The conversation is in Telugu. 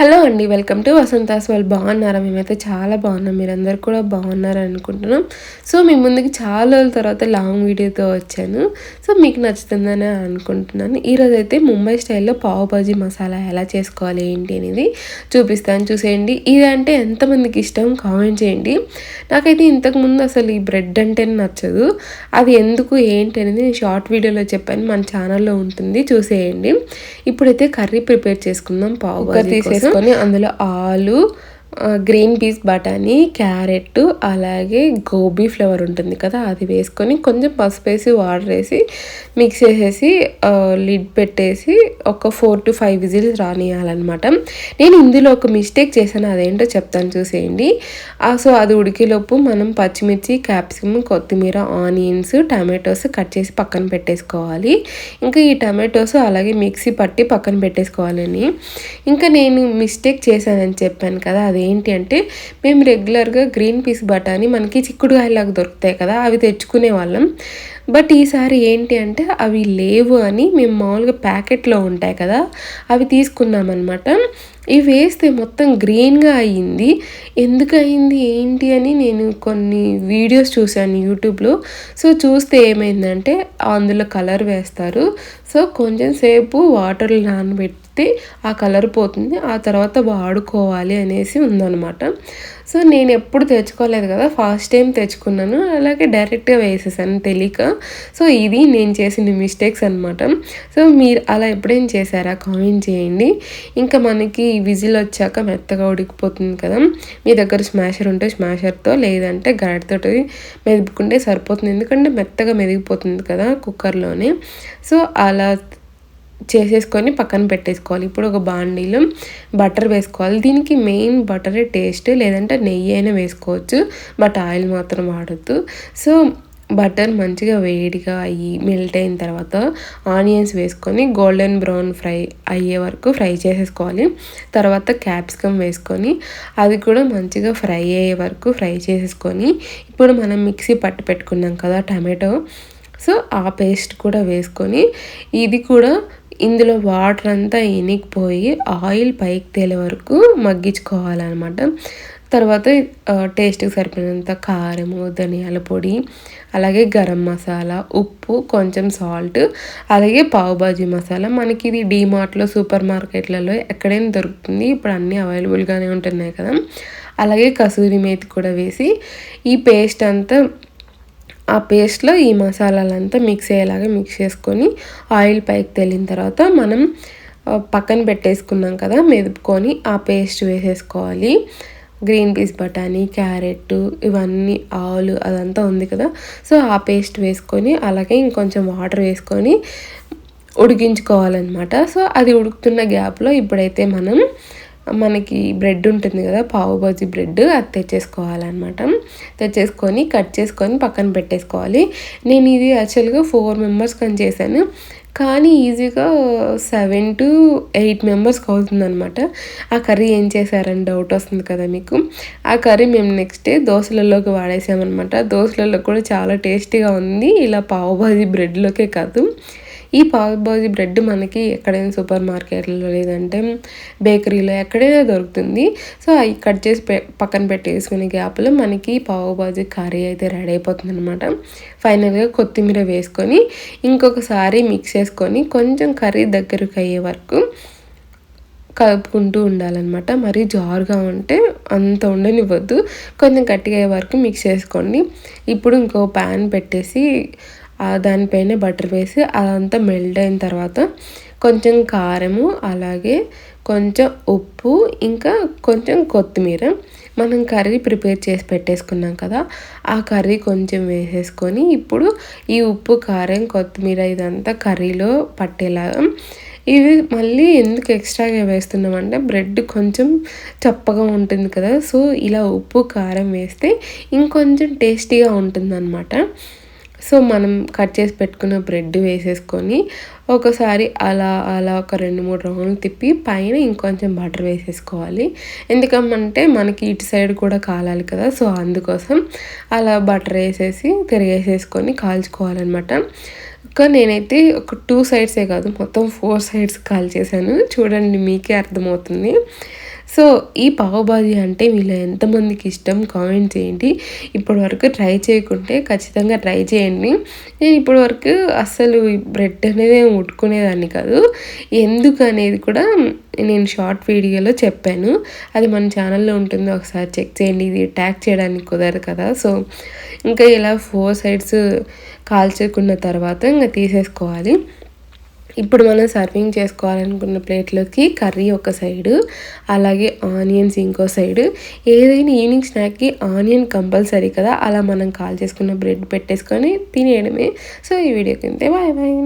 హలో అండి వెల్కమ్ టు వసంతాస్ వాళ్ళు బాగున్నారా? మేమైతే చాలా బాగున్నాం మీరందరూ కూడా బాగున్నారు అనుకుంటున్నాం. సో మీ ముందుకి చాలా రోజుల తర్వాత లాంగ్ వీడియోతో వచ్చాను. సో మీకు నచ్చుతుందని అనుకుంటున్నాను. ఈరోజు అయితే ముంబై స్టైల్లో పావు బాజీ మసాలా ఎలా చేసుకోవాలి ఏంటి అనేది చూపిస్తాను. చూసేయండి. ఇదంటే ఎంతమందికి ఇష్టం? కామెంట్ చేయండి. నాకైతే ఇంతకుముందు అసలు ఈ బ్రెడ్ అంటే నచ్చదు. అది ఎందుకు ఏంటి అనేది నేను షార్ట్ వీడియోలో చెప్పాను. మన ఛానల్లో ఉంటుంది. చూసేయండి. ఇప్పుడైతే కర్రీ ప్రిపేర్ చేసుకుందాం పావు బాజీ తీసేసుకొని అందులో ఆలు గ్రీన్ పీస్ బఠానీ క్యారెట్ అలాగే గోబీ ఫ్లేవర్ ఉంటుంది కదా అది వేసుకొని కొంచెం పసుపు వేసి వాటర్ వేసి మిక్స్ చేసేసి లిడ్ పెట్టేసి ఒక ఫోర్ టు ఫైవ్ విజిల్స్ రానియాలన్నమాట నేను ఇందులో ఒక మిస్టేక్ చేశాను అదేంటో చెప్తాను చూసేయండి. సో అది ఉడికేలోపు మనం పచ్చిమిర్చి క్యాప్సికమ్ కొత్తిమీర ఆనియన్స్ టమాటోస్ కట్ చేసి పక్కన పెట్టేసుకోవాలి. ఇంకా ఈ టమాటోస్ అలాగే మిక్సీ పట్టి పక్కన పెట్టేసుకోవాలని. ఇంకా నేను మిస్టేక్ చేశానని చెప్పాను కదా ఏంటి అంటే మేము రెగ్యులర్గా గ్రీన్ పీస్ బఠానీ మనకి చిక్కుడుకాయలాగా దొరుకుతాయి కదా అవి తెచ్చుకునే వాళ్ళం. బట్ ఈసారి ఏంటి అంటే అవి లేవు అని మేము మామూలుగా ప్యాకెట్లో ఉంటాయి కదా అవి తీసుకున్నామన్నమాట. ఇవి వేస్తే మొత్తం గ్రీన్గా అయ్యింది ఎందుకు అయింది ఏంటి అని నేను కొన్ని వీడియోస్ చూశాను యూట్యూబ్లో. సో చూస్తే ఏమైందంటే అందులో కలర్ వేస్తారు. సో కొంచెం సేపు వాటర్లో నానబెడితే ఆ కలర్ పోతుంది. ఆ తర్వాత వాడుకోవాలి అనేసి ఉందన్నమాట. సో నేను ఎప్పుడు తెచ్చుకోలేదు కదా ఫస్ట్ టైం తెచ్చుకున్నాను. అలాగే డైరెక్ట్గా వేసేసాను తెలియక. సో ఇది నేను చేసిన మిస్టేక్స్ అనమాట సో మీరు అలా ఎప్పుడైనా చేశారా? కామెంట్ చేయండి. ఇంకా మనకి విజిల్ వచ్చాక మెత్తగా ఉడికిపోతుంది కదా మీ దగ్గర స్మాషర్ ఉంటే స్మాషర్తో లేదంటే గడ్డతో మెదుపుకుంటే సరిపోతుంది. ఎందుకంటే మెత్తగా మెదిగిపోతుంది కదా కుక్కర్లోనే. సో అలా చేసేసుకొని పక్కన పెట్టేసుకోవాలి. ఇప్పుడు ఒక బాండీలో బటర్ వేసుకోవాలి. దీనికి మెయిన్ బటరే టేస్ట్ లేదంటే నెయ్యి అయినా వేసుకోవచ్చు. బట్ ఆయిల్ మాత్రం వాడద్దు. సో బటర్ మంచిగా వేడిగా అయ్యి మెల్ట్ అయిన తర్వాత ఆనియన్స్ వేసుకొని గోల్డెన్ బ్రౌన్ ఫ్రై అయ్యే వరకు ఫ్రై చేసేసుకోవాలి. తర్వాత క్యాప్సికమ్ వేసుకొని అది కూడా మంచిగా ఫ్రై అయ్యే వరకు ఫ్రై చేసేసుకొని ఇప్పుడు మనం మిక్సీ పట్టు పెట్టుకున్నాం కదా టమాటో. సో ఆ పేస్ట్ కూడా వేసుకొని ఇది కూడా ఇందులో వాటర్ అంతా ఎనికిపోయి ఆయిల్ పైకి తేలే వరకు మగ్గించుకోవాలన్నమాట. తర్వాత టేస్ట్కి సరిపోయినంత కారము ధనియాల పొడి అలాగే గరం మసాలా ఉప్పు కొంచెం సాల్ట్ అలాగే పావుబాజీ మసాలా. మనకి ఇది డీమార్ట్లో సూపర్ మార్కెట్లలో ఎక్కడైనా దొరుకుతుంది. ఇప్పుడు అన్నీ అవైలబుల్గానే ఉంటున్నాయి కదా. అలాగే కసూరి మేతి కూడా వేసి ఈ పేస్ట్ అంతా ఆ పేస్ట్లో ఈ మసాలాలంతా మిక్స్ అయ్యేలాగా మిక్స్ చేసుకొని ఆయిల్ పైకి తేలిన తర్వాత మనం పక్కన పెట్టేసుకున్నాం కదా మెదుపుకొని ఆ పేస్ట్ వేసేసుకోవాలి. గ్రీన్ పీస్ బఠానీ క్యారెట్ ఇవన్నీ ఆలు అదంతా ఉంది కదా. సో ఆ పేస్ట్ వేసుకొని అలాగే ఇంకొంచెం వాటర్ వేసుకొని ఉడికించుకోవాలన్నమాట. సో అది ఉడుకుతున్న గ్యాప్లో ఇప్పుడైతే మనం మనకి బ్రెడ్ ఉంటుంది కదా పావు బాజీ బ్రెడ్ అది తెచ్చేసుకోవాలన్నమాట. తెచ్చేసుకొని కట్ చేసుకొని పక్కన పెట్టేసుకోవాలి. నేను ఇది యాక్చువల్గా ఫోర్ మెంబర్స్కి అని చేశాను. కానీ ఈజీగా సెవెన్ టు ఎయిట్ మెంబర్స్కి అవుతుందన్నమాట. ఆ కర్రీ ఏం చేశారని డౌట్ వస్తుంది కదా మీకు. ఆ కర్రీ మేము నెక్స్ట్ డే దోశలలోకి వాడేసామన్నమాట. దోశలలో కూడా చాలా టేస్టీగా ఉంది. ఇలా పావు బాజీ బ్రెడ్లోకే కాదు. ఈ పావు బాజీ బ్రెడ్ మనకి ఎక్కడైనా సూపర్ మార్కెట్లో లేదంటే బేకరీలో ఎక్కడైనా దొరుకుతుంది. సో అవి కట్ చేసి పె పక్కన పెట్టేసుకునే గ్యాప్లో మనకి పావు బాజీ కర్రీ అయితే రెడీ అయిపోతుంది అనమాట ఫైనల్గా కొత్తిమీర వేసుకొని ఇంకొకసారి మిక్స్ చేసుకొని కొంచెం కర్రీ దగ్గరకు అయ్యే వరకు కలుపుకుంటూ ఉండాలన్నమాట. మరీ జారుగా ఉంటే అంత ఉండనివ్వద్దు. కొంచెం గట్టిగా అయ్యే వరకు మిక్స్ చేసుకోండి. ఇప్పుడు ఇంకో ప్యాన్ పెట్టేసి దానిపైన బటర్ వేసి అదంతా మెల్ట్ అయిన తర్వాత కొంచెం కారము అలాగే కొంచెం ఉప్పు ఇంకా కొంచెం కొత్తిమీర మనం కర్రీ ప్రిపేర్ చేసి పెట్టేసుకున్నాం కదా ఆ కర్రీ కొంచెం వేసేసుకొని ఇప్పుడు ఈ ఉప్పు కారం కొత్తిమీర ఇదంతా కర్రీలో పట్టేలాగా ఇవి మళ్ళీ ఎందుకు ఎక్స్ట్రాగా వేస్తున్నామంటే బ్రెడ్ కొంచెం చప్పగా ఉంటుంది కదా సో ఇలా ఉప్పు కారం వేస్తే ఇంకొంచెం టేస్టీగా ఉంటుందన్నమాట. సో మనం కట్ చేసి పెట్టుకున్న బ్రెడ్ వేసేసుకొని ఒకసారి అలా అలా ఒక రెండు మూడు రౌండ్లు తిప్పి పైన ఇంకొంచెం బటర్ వేసేసుకోవాలి. ఎందుకమ్మంటే మనకి ఇటు సైడ్ కూడా కాలాలి కదా సో అందుకోసం అలా బటర్ వేసేసి తిరిగేసేసుకొని కాల్చుకోవాలన్నమాట. ఇంకా నేనైతే ఒక టూ సైడ్సే కాదు మొత్తం ఫోర్ సైడ్స్ కాల్ చేశాను. చూడండి మీకే అర్థమవుతుంది. సో ఈ పావుబాజీ అంటే మీలో ఎంతమందికి ఇష్టం? కామెంట్ చేయండి. ఇప్పటి వరకు ట్రై చేయకుంటే ఖచ్చితంగా ట్రై చేయండి. నేను ఇప్పటి వరకు అస్సలు బ్రెడ్ అనేది ముట్టుకునేదాన్ని కాదు. ఎందుకు అనేది కూడా నేను షార్ట్ వీడియోలో చెప్పాను. అది మన ఛానల్లో ఉంటుంది ఒకసారి చెక్ చేయండి. ఇది ట్యాగ్ చేయడానికి కుదరదు కదా. సో ఇంకా ఇలా ఫోర్ సైడ్స్ కాల్చుకున్న తర్వాత ఇంకా తీసేసుకోవాలి. ఇప్పుడు మనం సర్వింగ్ చేసుకోవాలనుకున్న ప్లేట్లోకి కర్రీ ఒక సైడు అలాగే ఆనియన్స్ ఇంకో సైడు ఏదైనా ఈవినింగ్ స్నాక్కి ఆనియన్ కంపల్సరీ కదా అలా మనం కాల్ చేసుకున్న బ్రెడ్ పెట్టేసుకొని తినేయడమే. సో ఈ వీడియో కింద బాయ్ బాయ్